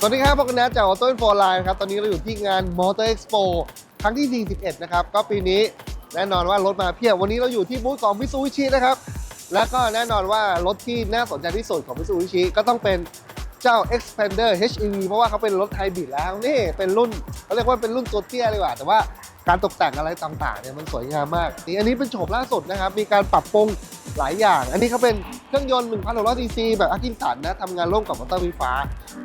สวัสดีครับพวกกันนะจากออโต้อินโฟไลน์ครับ ตอนนี้เราอยู่ที่งาน Motor Expo ครั้งที่ 41 นะครับ ก็ปีนี้แน่นอนว่ารถมาเพียบ วันนี้เราอยู่ที่บูธของ Mitsubishi นะครับ แล้วก็แน่นอนว่ารถที่น่าสนใจที่สุดของ Mitsubishi ก็ต้องเป็นเจ้า Expander HEV เพราะว่าเขาเป็นรถไฮบริดแล้วนี่เป็นรุ่นเขาเรียกว่าเป็นรุ่นตัวเตี้ยเลยว่ะแต่ว่าการตกแต่งอะไรต่างๆเนี่ยมันสวยงามมากนี่อันนี้เป็นโฉมล่าสุดนะครับ มีการปรับปรุงหลายอย่าง อันนี้เขาเป็น เครื่องยนต์ 1,600ซีซีแบบอากินสันนะทำงานร่วมกับมอเตอร์ไฟฟ้า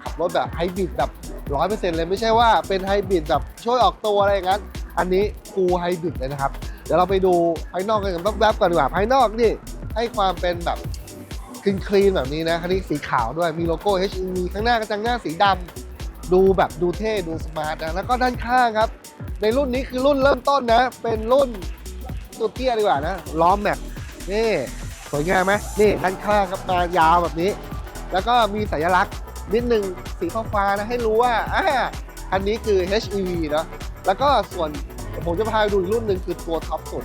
ขับรถแบบไฮบริดแบบ 100%เลยไม่ใช่ว่าเป็นไฮบริดแบบช่วยออกตัวอะไรอย่างนั้น อันนี้ฟูไฮบริดเลยนะครับ เดี๋ยวเราไปดูภายนอกกันแวบๆก่อนดีกว่าภายนอกนี่ให้ความเป็นแบบคลีนคลีนแบบนี้นะคันนี้สีขาวด้วยมีโลโก้ HEV ข้างหน้ากระจังหน้าสีดำดูแบบดูเท่ดูสมาร์ทนะแล้วก็ด้านข้างครับ ในรุ่นนี้คือรุ่นเริ่มต้นนะ เป็นรุ่นตัวเตี้ยดีกว่านะล้อแม็กนี่ สวยงามไหมนี่ด้านข้างครับมายาวแบบนี้ แล้วก็มีสัญลักษณ์นิดนึงสีฟ้าๆนะให้รู้ว่าอ่าอันนี้คือ HEV เนอะแล้วก็ส่วนผมจะพาไปดูรุ่นหนึ่งคือตัวท็อปสุด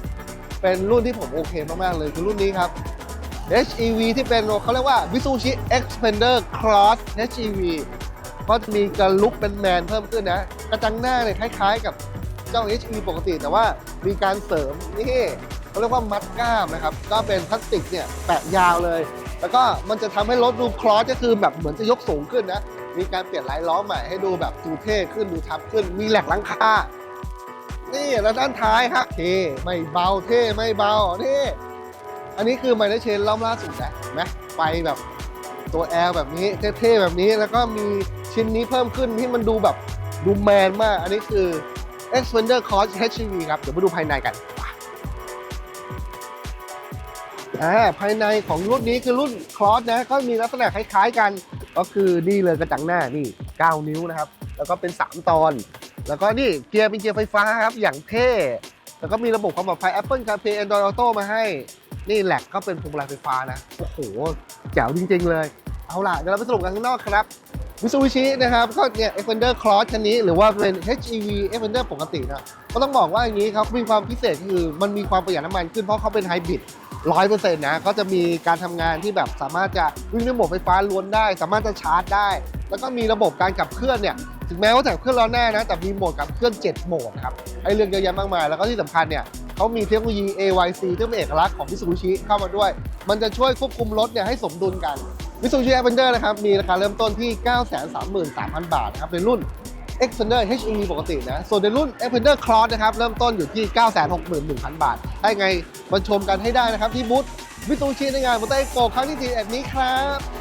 เป็นรุ่นที่ผมโอเคมาก ๆ เลยคือรุ่นนี้ครับ HEV ที่เป็นเขาเรียกว่า Mitsubishi Xpander Cross HEV ก็จะมีกระลุกเป็นแมนเพิ่มขึ้นนะ กระจังหน้าเนี่ยคล้าย ๆ กับ เจ้า HEV ปกติแต่ว่ามีการเสริมนี่เขาเรียกว่ามัดก้ามนะครับ ก็เป็นพลาสติกเนี่ยแปะยาวเลย แล้วก็มันจะทำให้รถดูคลอสก็คือแบบเหมือนจะยกสูงขึ้นนะ มีการเปลี่ยนลายล้อใหม่ให้ดูแบบดูเท่ขึ้นดูทับขึ้น มีแหลกลังคา นี่แล้วด้านท้ายครับเท่ไม่เบาเท่ไม่เบานี่อันนี้คือไมเนเชนล้อมล่าสุดนะเห็นไหมไฟแบบตัวแอลแบบนี้เท่ๆแบบนี้แล้วก็มีชิ้นนี้เพิ่มขึ้นที่มันดูแบบดูแมนมาก อันนี้คือ Xpander Cross HEV ครับ เดี๋ยวมาดูภายในกันอ่าภายในของรุ่นนี้คือรุ่น Cross นะ ก็มีลักษณะคล้ายๆกัน ก็คือนี่เลยกระจังหน้านี่ 9 นิ้วนะครับ แล้วก็เป็น 3 ตอน แล้วก็นี่เกียร์เป็นเกียร์ไฟฟ้าครับ อย่างเท่ แล้วก็มีระบบความปลอดภัย Apple CarPlay Android Auto มาให้ นี่แหลกก็เป็นพวงมาลัยไฟฟ้านะ โอ้โห แจ๋วจริงๆเลย เอาล่ะ เดี๋ยวเราไปสรุปกันข้างนอกครับ Mitsubishi นะครับก็เนี่ย Xpander Cross คันนี้หรือว่าเป็น HEV Xpander ปกตินะก็ต้องบอกว่าอย่างนี้ครับมีความพิเศษคือมันมีความประหยัดน้ำมันขึ้นเพราะเขาเป็นไฮบริดร้อยเปอร์เซ็นต์นะก็จะมีการทำงานที่แบบสามารถจะวิ่งด้วยโหมดไฟฟ้าล้วนได้ สามารถจะชาร์จได้ แล้วก็มีระบบการขับเคลื่อนเนี่ยถึงแม้ว่าจะขับเคลื่อนล้อหน้านะแต่มีโหมดขับเคลื่อน7โหมดครับให้เรื่องเยอะแยะมากมาย แล้วก็ที่สำคัญเนี่ยเขามีเทคโนโลยี AYC ที่เป็นเอกลักษณ์ของ Mitsubishi เข้ามาด้วย มันจะช่วยควบคุมรถเนี่ยให้สมดุลกัน Mitsubishi Xpander นะครับ มีราคาเริ่มต้นที่ 933,000 บาทนะครับในรุ่น x p e n d e r HEV ปกตินะ ส่วนในรุ่น x p e n d e r Cross นะครับ เริ่มต้นอยู่ที่ 961,000 บาทถ้ายังไงมาชมกันให้ได้นะครับ ที่บูธมิซูชิในงาน Motor Expo ครั้งที่41นี้ครับ